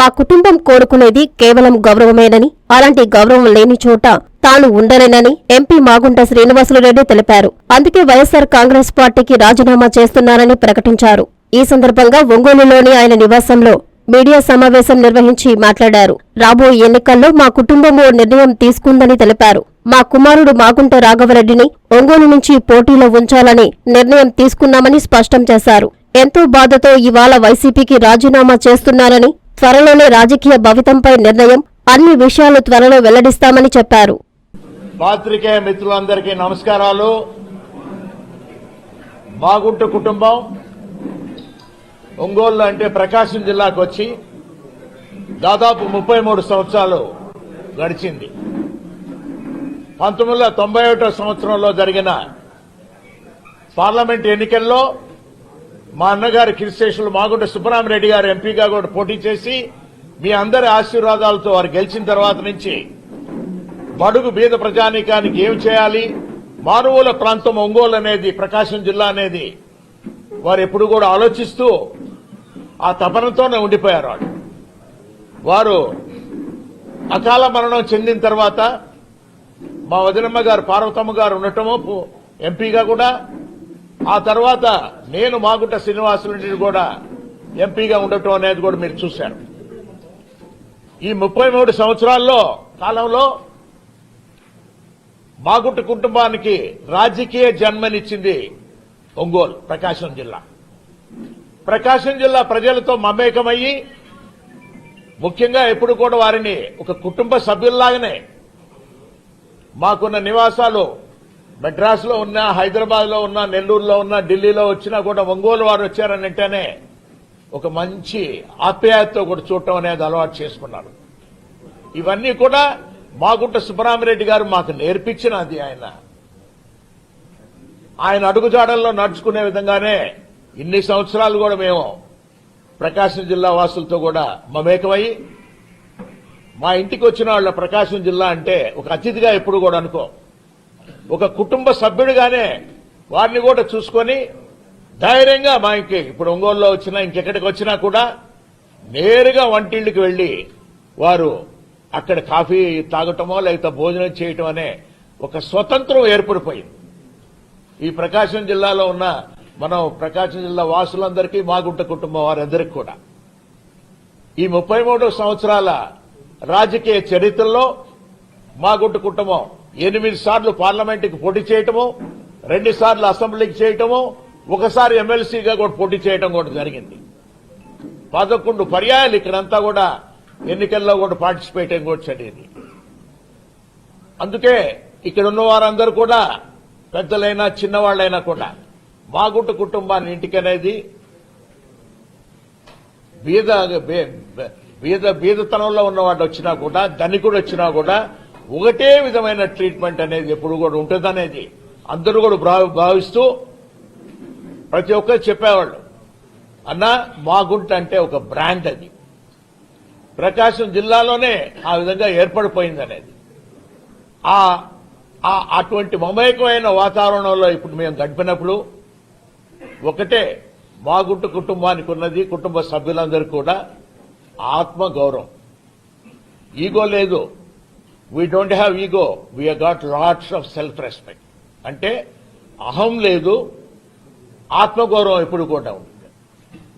మా కుటుంబం కోరుకునేది కేవలం గౌరవమేనని అలాంటి గౌరవం లేని చోట తాను ఉండలేనని ఎంపీ మాగుంట శ్రీనివాసులరెడ్డి తెలిపారు. అందుకే వైఎస్సార్ కాంగ్రెస్ పార్టీకి రాజీనామా చేస్తున్నారని ప్రకటించారు. ఈ సందర్భంగా ఒంగోలులోని ఆయన నివాసంలో మీడియా సమావేశం నిర్వహించి మాట్లాడారు. రాబోయే ఎన్నికల్లో మా కుటుంబం ఓ నిర్ణయం తీసుకుందని తెలిపారు. మా కుమారుడు మాగుంట రాఘవరెడ్డిని ఒంగోలు నుంచి పోటీలో ఉంచాలని నిర్ణయం తీసుకున్నామని స్పష్టం చేశారు. ఎంతో బాధతో ఇవాళ వైసీపీకి రాజీనామా చేస్తున్నారని త్వరలోనే రాజకీయ భవితంపై నిర్ణయం అన్ని విషయాలు త్వరలో వెల్లడిస్తామని చెప్పారు. పాత్రికేయ మిత్రులందరికీ నమస్కారాలు. మాగుంట కుటుంబం ఒంగోలు అంటే ప్రకాశం జిల్లాకు వచ్చి దాదాపు ముప్పై మూడు సంవత్సరాలు గడిచింది. పంతొమ్మిది వందల తొంభై ఒకటో సంవత్సరంలో జరిగిన పార్లమెంట్ ఎన్నికల్లో మా అన్నగారు కిరిశేషులు మాగుంట సుబ్బరామరెడ్డి గారు ఎంపీగా కూడా పోటీ చేసి మీ అందరి ఆశీర్వాదాలతో వారు గెలిచిన తర్వాత నుంచి బడుగు బీద ప్రజానీకానికి ఏం చేయాలి? మారుమూల ప్రాంతం ఒంగోలు అనేది ప్రకాశం జిల్లా అనేది వారు ఎప్పుడు కూడా ఆలోచిస్తూ ఆ తపనతోనే ఉండిపోయారు వాళ్ళు. వారు అకాల మరణం చెందిన తర్వాత మా వదినమ్మ గారు పార్వతమ్మ గారు ఉండటము ఎంపీగా కూడా ఆ తర్వాత నేను మాగుంట శ్రీనివాసులు కూడా ఎంపీగా ఉండటం అనేది కూడా మీరు చూశారు. ఈ ముప్పై మూడు సంవత్సరాల్లో కాలంలో మాగుంట కుటుంబానికి రాజకీయ జన్మనిచ్చింది ఒంగోలు ప్రకాశం జిల్లా. ప్రకాశం జిల్లా ప్రజలతో మమేకమయ్యి ముఖ్యంగా ఎప్పుడు కూడా వారిని ఒక కుటుంబ సభ్యుల్లాగానే మాకున్న నివాసాలు మెడ్రాస్లో ఉన్నా హైదరాబాద్లో ఉన్నా నెల్లూరులో ఉన్నా ఢిల్లీలో వచ్చినా కూడా ఒంగోలు వారు వచ్చారని అంటేనే ఒక మంచి ఆప్యాయతతో కూడా చూడటం అనేది అలవాటు చేసుకున్నారు. ఇవన్నీ కూడా మాగుంట సుబ్బరామిరెడ్డి గారు మాకు నేర్పించినది ఆయన. ఆయన అడుగుజాడల్లో నడుచుకునే విధంగానే ఇన్ని సంవత్సరాలు కూడా మేము ప్రకాశం జిల్లా వాసులతో కూడా మమేకమై మా ఇంటికి వచ్చిన వాళ్ళ ప్రకాశం జిల్లా అంటే ఒక అతిథిగా ఎప్పుడు కూడా అనుకో ఒక కుటుంబ సభ్యుడిగానే వారిని కూడా చూసుకొని ధైర్యంగా మా ఇంక ఇప్పుడు ఒంగోలులో వచ్చినా ఇంకెక్కడికి వచ్చినా కూడా నేరుగా వంటిళ్ళకి వెళ్ళి వారు అక్కడ కాఫీ తాగటమో లేకపోతే భోజనం చేయటం అనే ఒక స్వతంత్రం ఏర్పడిపోయింది. ఈ ప్రకాశం జిల్లాలో ఉన్న మనం ప్రకాశం జిల్లా వాసులందరికీ మాగుంట కుటుంబం వారందరికీ కూడా. ఈ ముప్పై సంవత్సరాల రాజకీయ చరిత్రలో మాగుంట కుటుంబం ఎనిమిది సార్లు పార్లమెంటుకి పోటీ చేయటము రెండు సార్లు అసెంబ్లీకి చేయటము ఒకసారి ఎమ్మెల్సీగా కూడా పోటీ చేయటం కూడా జరిగింది. పదకొండు పర్యాయాలు ఇక్కడంతా కూడా ఎన్నికల్లో కూడా పార్టిసిపేట్ కూడా జరిగింది అందుకే ఇక్కడ ఉన్న వారందరూ కూడా పెద్దలైనా చిన్నవాళ్ళైనా కూడా మాగుంట కుటుంబాన్ని ఇంటికనేది బీద బే- బీద బీదతనంలో ఉన్నవాడు వచ్చినా కూడా ధనికుడు వచ్చినా కూడా ఒకటే విధమైన ట్రీట్మెంట్ అనేది ఎప్పుడు కూడా ఉంటుందనేది అందరూ కూడా భావి- భావిస్తూ ప్రతి ఒక్కరు చెప్పేవాళ్ళు. అన్న మాగుంట అంటే ఒక బ్రాండ్ అది. ప్రకాశం జిల్లాలోనే ఆ విధంగా ఏర్పడిపోయింది అనేది ఆ అటువంటి మమేకమైన వాతావరణంలో ఇప్పుడు మేము గడిపినప్పుడు ఒకటే మాగుంట కుటుంబానికి ఉన్నది కుటుంబ సభ్యులందరూ కూడా ఆత్మ గౌరవం ఈగో లేదు. We don't have ego we got lots of self respect అంటే అహం లేదు ఆత్మగౌరవం ఎప్పుడు కూడా ఉంటుంది.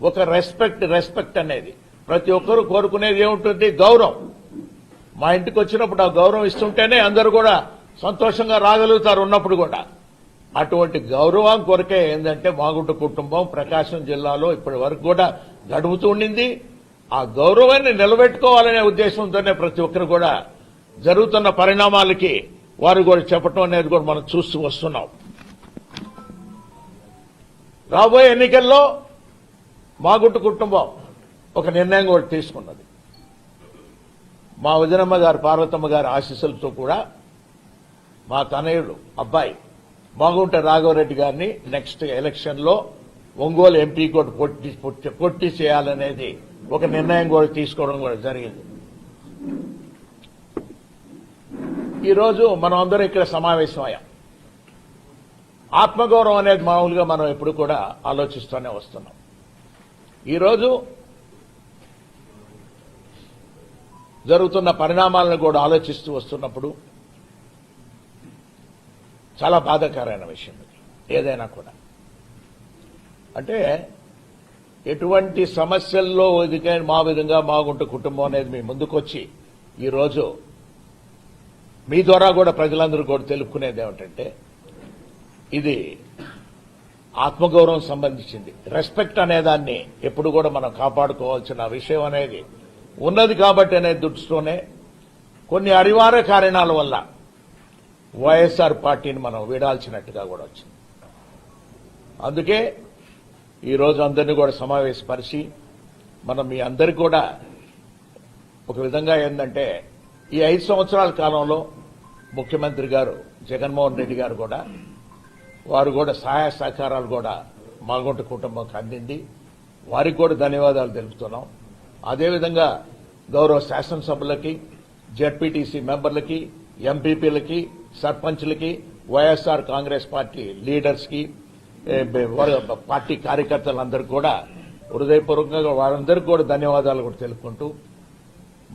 ఒక రెస్పెక్ట్ రెస్పెక్ట్ అనేది ప్రతి ఒక్కరూ కోరుకునేది ఏముంటుంది? గౌరవం. మా ఇంటికి వచ్చినప్పుడు ఆ గౌరవం ఇస్తుంటేనే అందరూ కూడా సంతోషంగా రాగలుగుతారు ఉన్నప్పుడు కూడా. అటువంటి గౌరవం కొరకే ఏంటంటే మాగుంట కుటుంబం ప్రకాశం జిల్లాలో ఇప్పటి వరకు కూడా గడుపుతూ ఉండింది. ఆ గౌరవాన్ని నిలబెట్టుకోవాలనే ఉద్దేశంతోనే ప్రతి ఒక్కరు కూడా జరుగుతున్న పరిణామాలకి వారు కూడా చెప్పటం అనేది కూడా మనం చూస్తూ వస్తున్నాం. రాబోయే ఎన్నికల్లో మాగుంట కుటుంబం ఒక నిర్ణయం కూడా తీసుకున్నది. మా వదినమ్మ గారు పార్వతమ్మ గారి ఆశీస్సులతో కూడా మా తనయుడు అబ్బాయి మాగుంట రాఘవరెడ్డి గారిని నెక్స్ట్ ఎలక్షన్లో ఒంగోలు ఎంపీ కూడా పొట్టి- పొట్టి చేయాలనేది ఒక నిర్ణయం కూడా తీసుకోవడం కూడా జరిగింది. ఈరోజు మనం అందరం ఇక్కడ సమావేశం అయ్యాం ఆత్మగౌరవం అనేది మామూలుగా మనం ఎప్పుడు కూడా ఆలోచిస్తూనే వస్తున్నాం. ఈరోజు జరుగుతున్న పరిణామాలను కూడా ఆలోచిస్తూ వస్తున్నప్పుడు చాలా బాధాకరమైన విషయం ఇది ఏదైనా కూడా. అంటే ఎటువంటి సమస్యల్లో ఎదిగే మా విధంగా మాగుంట కుటుంబం అనేది మీ ముందుకొచ్చి ఈరోజు మీ ద్వారా కూడా ప్రజలందరూ కూడా తెలుపుకునేది ఏమిటంటే ఇది ఆత్మగౌరవం సంబంధించింది. రెస్పెక్ట్ అనేదాన్ని ఎప్పుడు కూడా మనం కాపాడుకోవాల్సిన విషయం అనేది ఉన్నది కాబట్టి అనే దృష్టితోనే కొన్ని అనివార్య కారణాల వల్ల వైఎస్ఆర్ పార్టీని మనం వీడాల్సినట్టుగా కూడా వచ్చింది. అందుకే ఈరోజు అందరినీ కూడా సమావేశపరిచి మనం మీ అందరికీ కూడా ఒక విధంగా ఏంటంటే ఈ ఐదు సంవత్సరాల కాలంలో ముఖ్యమంత్రి గారు జగన్మోహన్ రెడ్డి గారు కూడా వారు కూడా సహాయ సహకారాలు కూడా మాగుంట కుటుంబంకి అందింది. వారికి కూడా ధన్యవాదాలు తెలుపుతున్నాం. అదేవిధంగా గౌరవ శాసనసభలకి జడ్పీటీసీ మెంబర్లకి ఎంపీపీలకి సర్పంచ్లకి వైఎస్ఆర్ కాంగ్రెస్ పార్టీ లీడర్స్కి పార్టీ కార్యకర్తలందరికీ కూడా హృదయపూర్వకంగా వారందరికీ కూడా ధన్యవాదాలు కూడా తెలుపుకుంటూ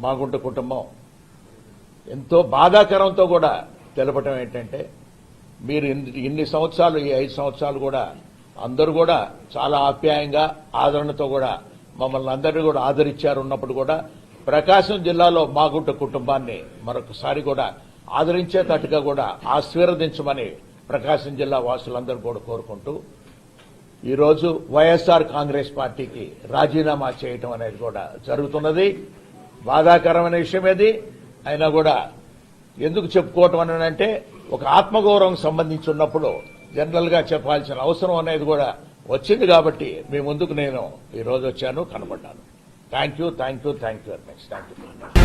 మాగుంట కుటుంబం ఎంతో బాధాకరంతో కూడా తెలపటం ఏంటంటే మీరు ఇన్ని ఇన్ని సంవత్సరాలు ఈ ఐదు సంవత్సరాలు కూడా అందరూ కూడా చాలా ఆప్యాయంగా ఆదరణతో కూడా మమ్మల్ని అందరినీ కూడా ఆదరించారు ఉన్నప్పుడు కూడా ప్రకాశం జిల్లాలో మాగుంట కుటుంబాన్ని మరొకసారి కూడా ఆదరించేటట్టుగా కూడా ఆశీర్వదించమని ప్రకాశం జిల్లా వాసులందరూ కూడా కోరుకుంటూ ఈరోజు వైఎస్ఆర్ కాంగ్రెస్ పార్టీకి రాజీనామా చేయటం అనేది కూడా జరుగుతున్నది. బాధాకరమైన విషయం ఇది అయినా కూడా ఎందుకు చెప్పుకోవటం అని అంటే ఒక ఆత్మగౌరవం సంబంధించి ఉన్నప్పుడు జనరల్గా చెప్పాల్సిన అవసరం అనేది కూడా వచ్చింది కాబట్టి మీ ముందుకు నేను ఈ రోజు వచ్చాను కనబడ్డాను. Thank you thank you thank you very much thank you